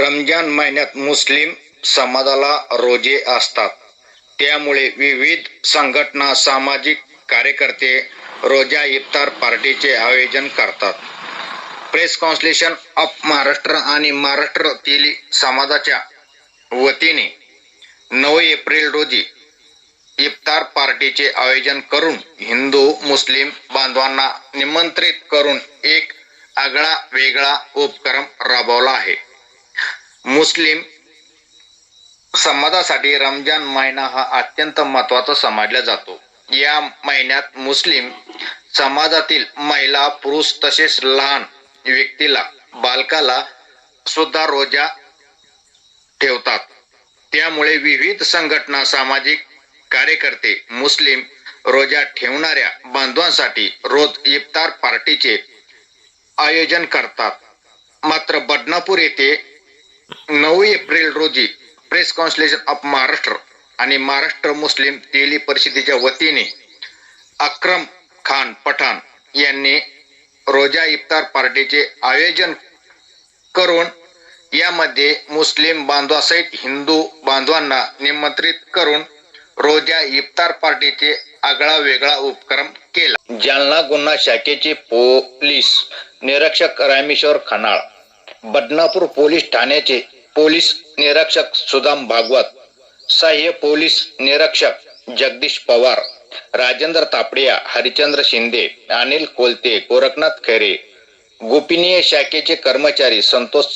रमजान महिन्यात मुस्लिम समाजाला रोजे असतात. त्यामुळे विविध संघटना सामाजिक कार्यकर्ते रोजा इफ्तार पार्टीचे आयोजन करतात. प्रेस कॉन्स्लेशन ऑफ महाराष्ट्र आणि महाराष्ट्र तेली समाजाच्या वतीने नऊ एप्रिल रोजी इफ्तार पार्टीचे आयोजन करून हिंदू मुस्लिम बांधवांना निमंत्रित करून एक आगळा वेगळा उपक्रम राबवला आहे. मुस्लिम समाजासाठी रमजान महिना हा अत्यंत महत्त्वाचा समजला जातो. या महिन्यात मुस्लिम समाजातील महिला पुरुष तसेच लहान व्यक्तीला बालकाला सुद्धा रोजा ठेवतात. त्यामुळे विविध संघटना सामाजिक कार्यकर्ते मुस्लिम रोजा ठेवणाऱ्या बांधवांसाठी रोज इफ्तार पार्टीचे आयोजन करतात. मात्र बदनापूर येथे नऊ एप्रिल रोजी प्रेस कॉन्सलेशन ऑफ महाराष्ट्र आणि महाराष्ट्र मुस्लिम तेली परिषदेच्या वतीने अक्रम खान पठाण यांनी रोजा इफ्तार पार्टीचे आयोजन करून यामध्ये मुस्लिम बांधवासहित हिंदू बांधवांना निमंत्रित करून रोजा इफ्तार पार्टीचे आगळा वेगळा उपक्रम केला. जालना गुन्हा शाखेचे पोलीस निरीक्षक रामेश्वर खनाळ बदनापूर पोलीस ठाण्याचे पोलीस निरीक्षक सुदाम भागवत सहाय्य पोलीस निरीक्षक जगदीश पवार राजेंद्र तापडिया हरिचंद्र शिंदे अनिल कोलते गोरखनाथ खैरे गोपनीय शाखेचे कर्मचारी संतोष